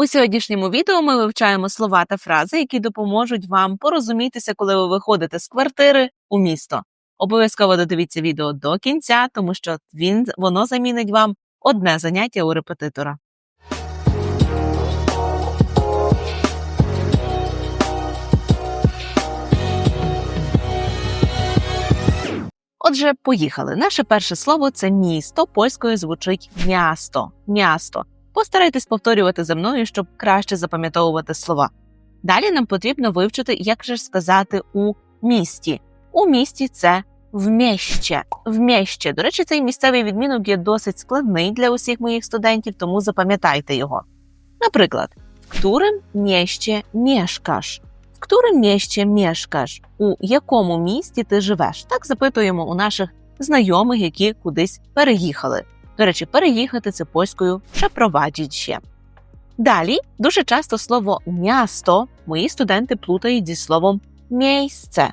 У сьогоднішньому відео ми вивчаємо слова та фрази, які допоможуть вам порозумітися, коли ви виходите з квартири у місто. Обов'язково додивіться відео до кінця, тому що він воно замінить вам одне заняття у репетитора. Отже, поїхали. Наше перше слово це місто. Польською звучить м'ясто. М'ясто. Постарайтесь повторювати за мною, щоб краще запам'ятовувати слова. Далі нам потрібно вивчити, як же сказати у місті. У місті це вмєще. Вмєще. До речі, цей місцевий відмінок є досить складний для усіх моїх студентів, тому запам'ятайте його. Наприклад, в którym mieście mieszkasz? В którym mieście mieszkasz? У якому місті ти живеш? Так запитуємо у наших знайомих, які кудись переїхали. До речі, переїхати це польською «przeprowadzić ще. Далі дуже часто слово м'ясто мої студенти плутають зі словом місце.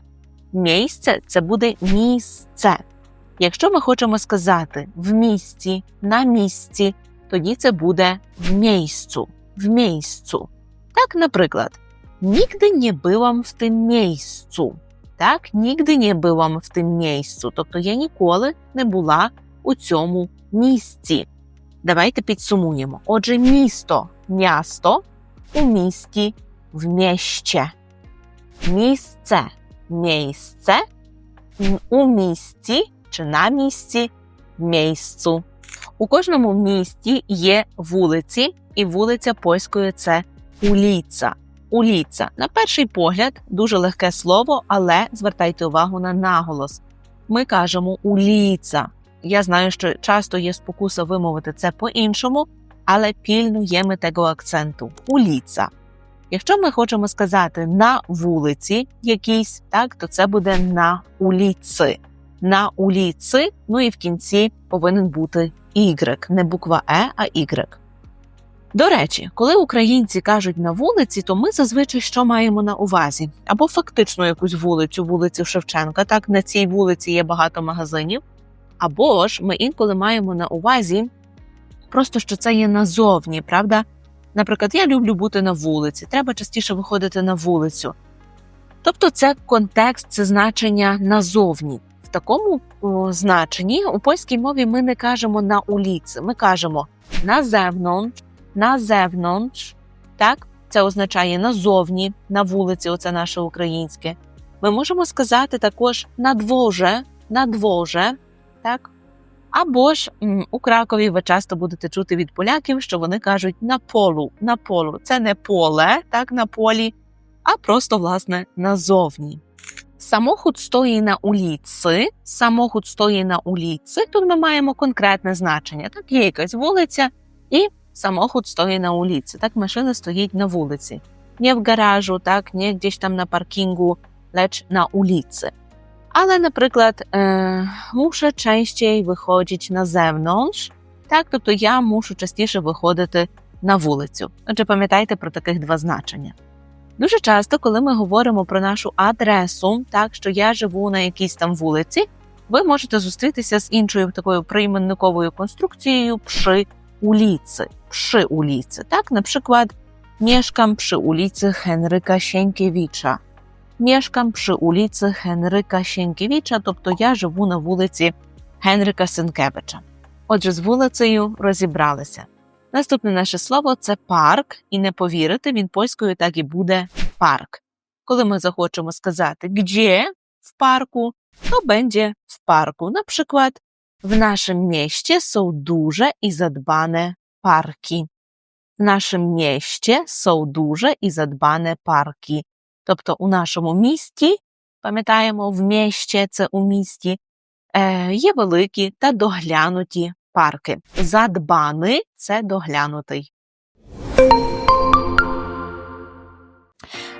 Місце це буде місце. Якщо ми хочемо сказати в місті, на місці, тоді це буде в місцю, в місцю. Так, наприклад, nigdy nie byłam в тим місцю. Так, nigdy nie byłam в тим місцю. Тобто я ніколи не була у цьому місці. Давайте підсумуємо. Отже, місто м'ясто у місті в мєще. Місце місце у місті чи на місці в місцю. У кожному місті є вулиці, і вулиця польською це уліца. Уліца. На перший погляд дуже легке слово, але звертайте увагу на наголос. Ми кажемо уліца. Я знаю, що часто є спокуса вимовити це по-іншому, але пільнуємо tego акценту. Уліца. Якщо ми хочемо сказати на вулиці якійсь, так, то це буде на уліці. На уліці, ну і в кінці повинен бути Y, не буква Е, а Y. До речі, коли українці кажуть на вулиці, то ми зазвичай що маємо на увазі? Або фактично якусь вулицю, вулицю Шевченка. Так, на цій вулиці є багато магазинів. Або ж ми інколи маємо на увазі просто, що це є назовні, правда? Наприклад, я люблю бути на вулиці, треба частіше виходити на вулицю. Тобто, це контекст, це значення назовні. В такому о, значенні у польській мові ми не кажемо на уліці, ми кажемо на зевнонч, на зевнонч. Так, це означає назовні, на вулиці, оце наше українське. Ми можемо сказати також на дворе, на дворе, так? Або ж у Кракові ви часто будете чути від поляків, що вони кажуть на полу, на полу. Це не поле, так, на полі, а просто, власне, назовні. Самохід стоїть на уліці, самохід стоїть на уліці. Тут ми маємо конкретне значення. Так, є якась вулиця, і самохід стоїть на уліці. Так, машина стоїть на вулиці. Не в гаражу, так, не десь там на паркінгу, lecz на уліці. Але, наприклад, е, muszę częściej виходити на zewnątrz, тобто я мушу частіше виходити на вулицю. Отже, пам'ятайте про таких два значення. Дуже часто, коли ми говоримо про нашу адресу, так що я живу на якійсь там вулиці, ви можете зустрітися з іншою такою прийменниковою конструкцією пши уліці. Пши уліці. Так, наприклад, mieszkam przy ulicy Henryka Sienkiewicza. Mieszkam przy ulicy Henryka Sienkiewicza, тобто я живу на вулиці Генрика Сенкевича. Отже, з вулицею розібралися. Наступне наше слово це парк, і не повірите, він польською так і буде парк. Коли ми захочемо сказати «gdzie» в парку, то będzie в парку. Наприклад, в нашym mieście są duże i zadbane parki. В нашому місті są duże і задбане парки. Тобто у нашому місті, пам'ятаємо, в місті це у місті, е, є великі та доглянуті парки. Задбаний це доглянутий.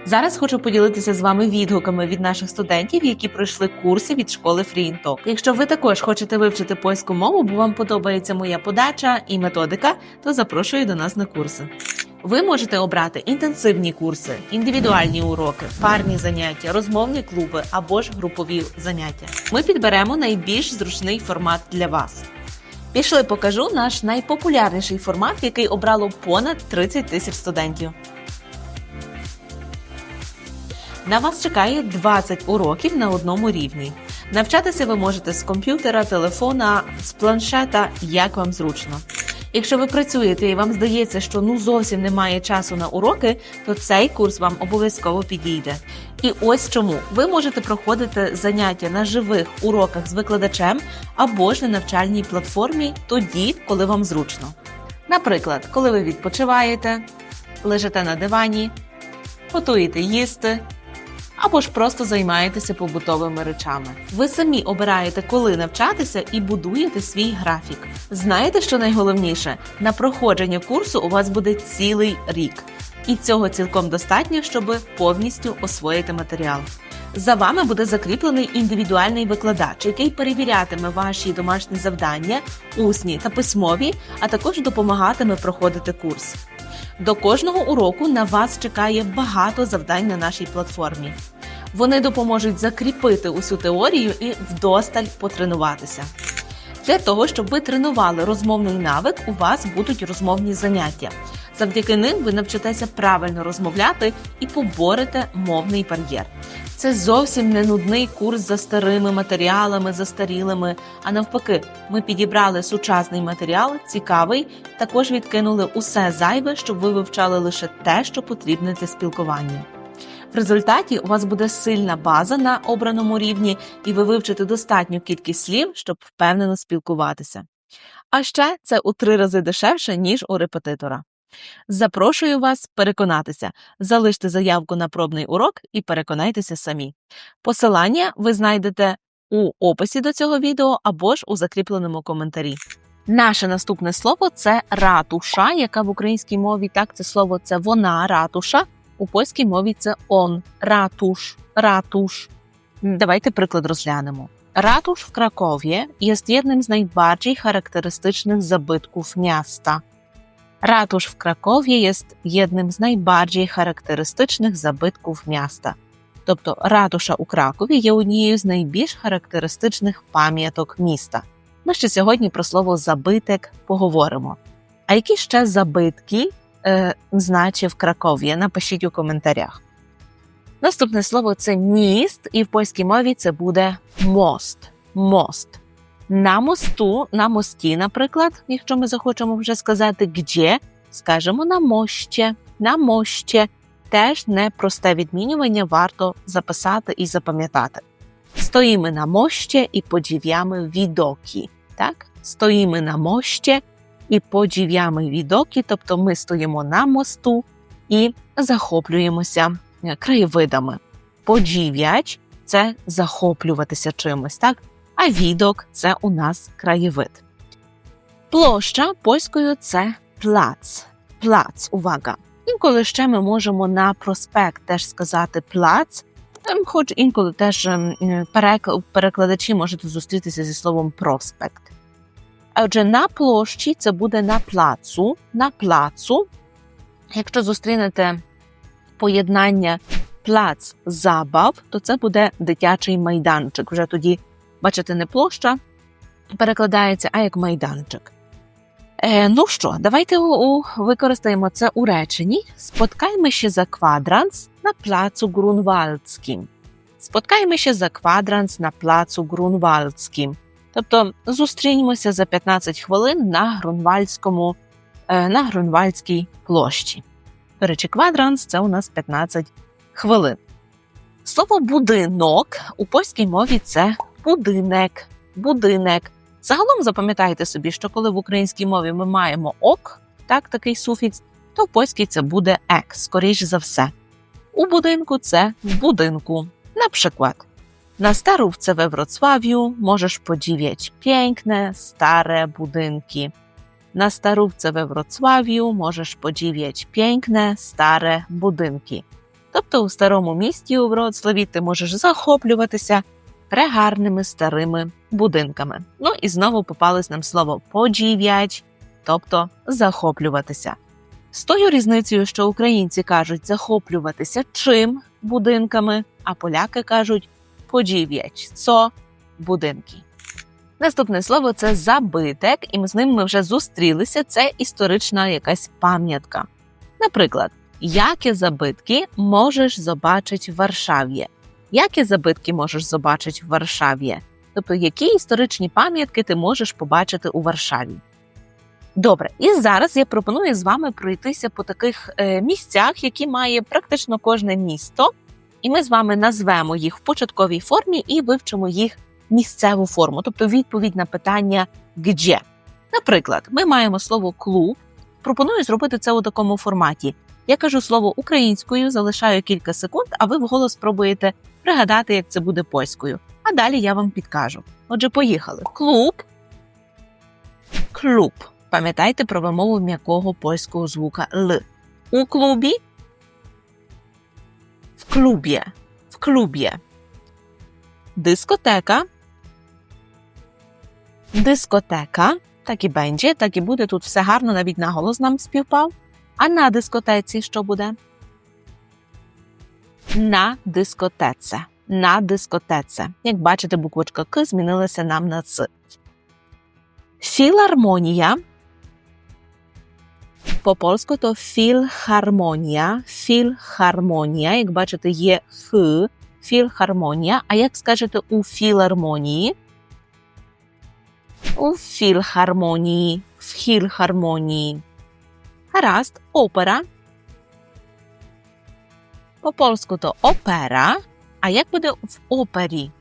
Зараз хочу поділитися з вами відгуками від наших студентів, які пройшли курси від школи FreeInTalk. Якщо ви також хочете вивчити польську мову, бо вам подобається моя подача і методика, то запрошую до нас на курси. Ви можете обрати інтенсивні курси, індивідуальні уроки, парні заняття, розмовні клуби або ж групові заняття. Ми підберемо найбільш зручний формат для вас. Пішли, покажу наш найпопулярніший формат, який обрало понад 30 тисяч студентів. На вас чекає 20 уроків на одному рівні. Навчатися ви можете з комп'ютера, телефона, з планшета, як вам зручно. Якщо ви працюєте і вам здається, що ну зовсім немає часу на уроки, то цей курс вам обов'язково підійде. І ось чому ви можете проходити заняття на живих уроках з викладачем або ж на навчальній платформі тоді, коли вам зручно. Наприклад, коли ви відпочиваєте, лежите на дивані, готуєте їсти. Або ж просто займаєтеся побутовими речами. Ви самі обираєте, коли навчатися, і будуєте свій графік. Знаєте, що найголовніше? На проходження курсу у вас буде цілий рік, і цього цілком достатньо, щоб повністю освоїти матеріал. За вами буде закріплений індивідуальний викладач, який перевірятиме ваші домашні завдання, усні та письмові, а також допомагатиме проходити курс. До кожного уроку на вас чекає багато завдань на нашій платформі. Вони допоможуть закріпити усю теорію і вдосталь потренуватися. Для того, щоб ви тренували розмовний навик, у вас будуть розмовні заняття. Завдяки ним ви навчитеся правильно розмовляти і поборете мовний бар'єр. Це зовсім не нудний курс за старими матеріалами, застарілими. А навпаки, ми підібрали сучасний матеріал, цікавий, також відкинули усе зайве, щоб ви вивчали лише те, що потрібне для спілкування. В результаті у вас буде сильна база на обраному рівні, і ви вивчите достатню кількість слів, щоб впевнено спілкуватися. А ще це у три рази дешевше, ніж у репетитора. Запрошую вас переконатися. Залиште заявку на пробний урок і переконайтеся самі. Посилання ви знайдете у описі до цього відео або ж у закріпленому коментарі. Наше наступне слово це ратуша, яка в українській мові так це слово це вона ратуша, у польській мові це он ратуш, ратуш. Давайте приклад розглянемо. Ratusz w Krakowie jest jednym z najbardziej charakterystycznych zabytków miasta. Ratusz w Krakowie jest jednym з найбарdziej charakterystycznych zabytków miasta. Тобто ратуша у Кракові є однією з найбільш характеристичних пам'яток міста. Ми ще сьогодні про слово забиток поговоримо. А які ще забитки е, значив Краков'я? Напишіть у коментарях. Наступне слово це міст, і в польській мові це буде мост. Мост. На мосту, на мості, наприклад, якщо ми захочемо вже сказати «где», скажемо на мощі, на мощі. Теж непросте відмінювання варто записати і запам'ятати. Стоїмо на мощі і подивляємо відоки. Так? Стоїмо на мощі і подивляємо відоки, тобто ми стоїмо на мосту і захоплюємося краєвидами. Подив'яч – це захоплюватися чимось, так? а відок це у нас краєвид. Площа польською це плац. Плац, увага. Інколи ще ми можемо на проспект теж сказати плац, хоч інколи теж перекладачі можете зустрітися зі словом проспект. Отже, на площі це буде на плацу. На плацу. Якщо зустрінете поєднання плац забав, то це буде дитячий майданчик. Вже тоді Бачите, не площа перекладається, а як майданчик. Е, Ну що, давайте у, у, використаємо це у реченні. Споткаймо ще за квадранс на плацу Грунвальдським. Споткаймо ще за квадранс на плацу Грунвальдським. Тобто зустрінемося за 15 хвилин на Грунвальдському, е, на Грунвальдській площі. До речі, квадранс це у нас 15 хвилин. Слово будинок у польській мові це будинок, будинок. Загалом запам'ятайте собі, що коли в українській мові ми маємо ок, так, такий суфікс, то в польській це буде ек, скоріш за все. У будинку це в будинку. Наприклад, na starówce we Wrocławiu możesz podziwiać piękne, stare budynki. Na starówce we Wrocławiu możesz podziwiać piękne, stare budynki. Тобто у старому місті у Вроцлаві ти можеш захоплюватися прегарними старими будинками. Ну і знову попалось нам слово подів'ять, тобто захоплюватися. З тою різницею, що українці кажуть захоплюватися чим будинками, а поляки кажуть подів'ять цо будинки. Наступне слово це забитек, і з ним ми вже зустрілися. Це історична якась пам'ятка. Наприклад, які забитки можеш побачити в Варшаві? Які забитки можеш побачити в Варшаві? Тобто, які історичні пам'ятки ти можеш побачити у Варшаві? Добре, і зараз я пропоную з вами пройтися по таких е, місцях, які має практично кожне місто, і ми з вами назвемо їх в початковій формі і вивчимо їх місцеву форму, тобто відповідь на питання «где?». Наприклад, ми маємо слово клуб. Пропоную зробити це у такому форматі. Я кажу слово українською, залишаю кілька секунд, а ви вголос спробуєте пригадати, як це буде польською. А далі я вам підкажу. Отже, поїхали. Клуб. Клуб. Пам'ятайте про вимову м'якого польського звука Л. У клубі. В клубі. В клубі. Dyskoteka. Dyskoteka. Так і będzie, так і буде. Тут все гарно, навіть наголос нам співпав. А на дискотеці що буде? На дискотеце. На дискотеце. Як бачите, буквочка К змінилася нам на Ц. Філармонія. По польську то філхармонія. Філхармонія. Як бачите, є Х. Філхармонія. А як скажете у філармонії? У філхармонії. В філхармонії. Гаразд, опера. По польську то опера. А як буде в опері?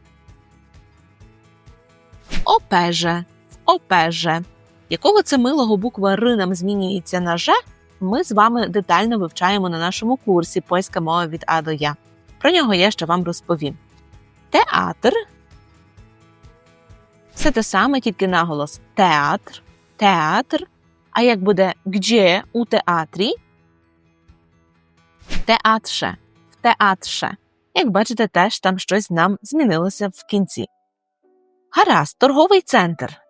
В оперже. В оперже. Якого це милого буква Р нам змінюється на Ж, ми з вами детально вивчаємо на нашому курсі Польська мова від А до Я. Про нього я ще вам розповім. Театр. Все те саме, тільки наголос театр. Театр. А як буде «где» у театрі? В театрше. В театрше. Як бачите, теж там щось нам змінилося в кінці. Гаразд, торговий центр.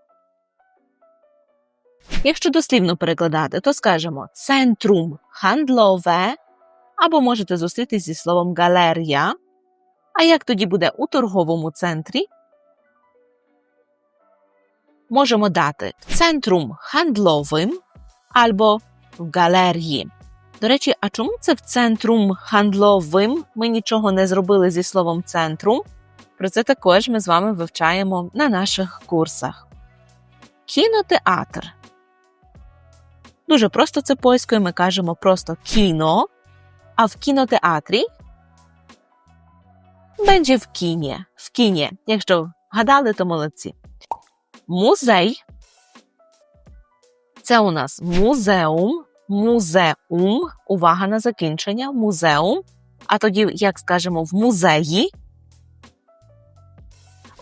Якщо дослівно перекладати, то скажемо центрум хандлове, або можете зустрітись зі словом галерія. А як тоді буде у торговому центрі? Можемо дати в центрум хандловим або в галерії. До речі, а чому це в центрум хандловим ми нічого не зробили зі словом центрум? Про це також ми з вами вивчаємо на наших курсах. Кінотеатр. Дуже просто це польською ми кажемо просто кіно, а в кінотеатрі będzie в кіні. В кіні. Якщо вгадали, то молодці. Музей. Це у нас музеум. Музеум. Увага на закінчення. Музеум. А тоді, як скажемо, в музеї.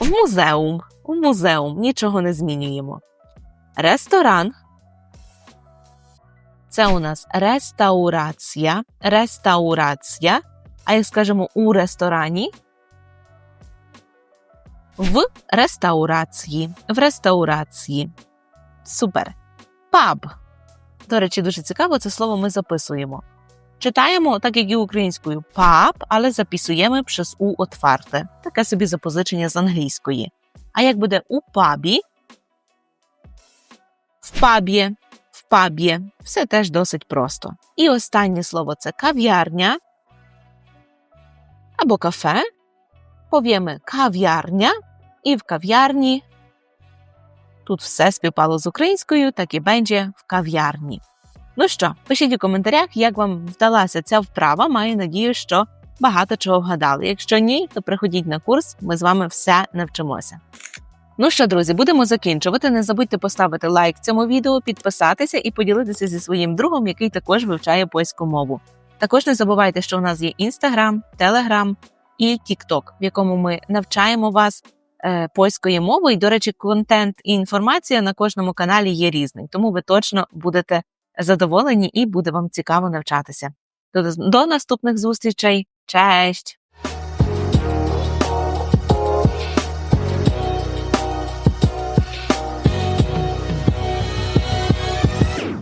В музеум. В музеум. Нічого не змінюємо. Ресторан. Це у нас реставрація. Реставрація. А як скажемо у ресторані? В реставрації. В реставрації. Супер. Паб. До речі, дуже цікаво, це слово ми записуємо. Читаємо, так як і українською, паб, але записуємо przez У отварте. Таке собі запозичення з англійської. А як буде у пабі? В пабі, в пабі. Все теж досить просто. І останнє слово це кав'ярня або кафе. Powiemy кав'ярня, і в кав'ярні. Тут все співпало з українською, так і będzie в кав'ярні. Ну що, пишіть у коментарях, як вам вдалася ця вправа. Маю надію, що багато чого вгадали. Якщо ні, то приходіть на курс, ми з вами все навчимося. Ну що, друзі, будемо закінчувати. Не забудьте поставити лайк цьому відео, підписатися і поділитися зі своїм другом, який також вивчає польську мову. Також не забувайте, що у нас є інстаграм, телеграм і тікток, в якому ми навчаємо вас е, польської мови. І, до речі, контент і інформація на кожному каналі є різний, тому ви точно будете задоволені і буде вам цікаво навчатися. До, до наступних зустрічей. Честь!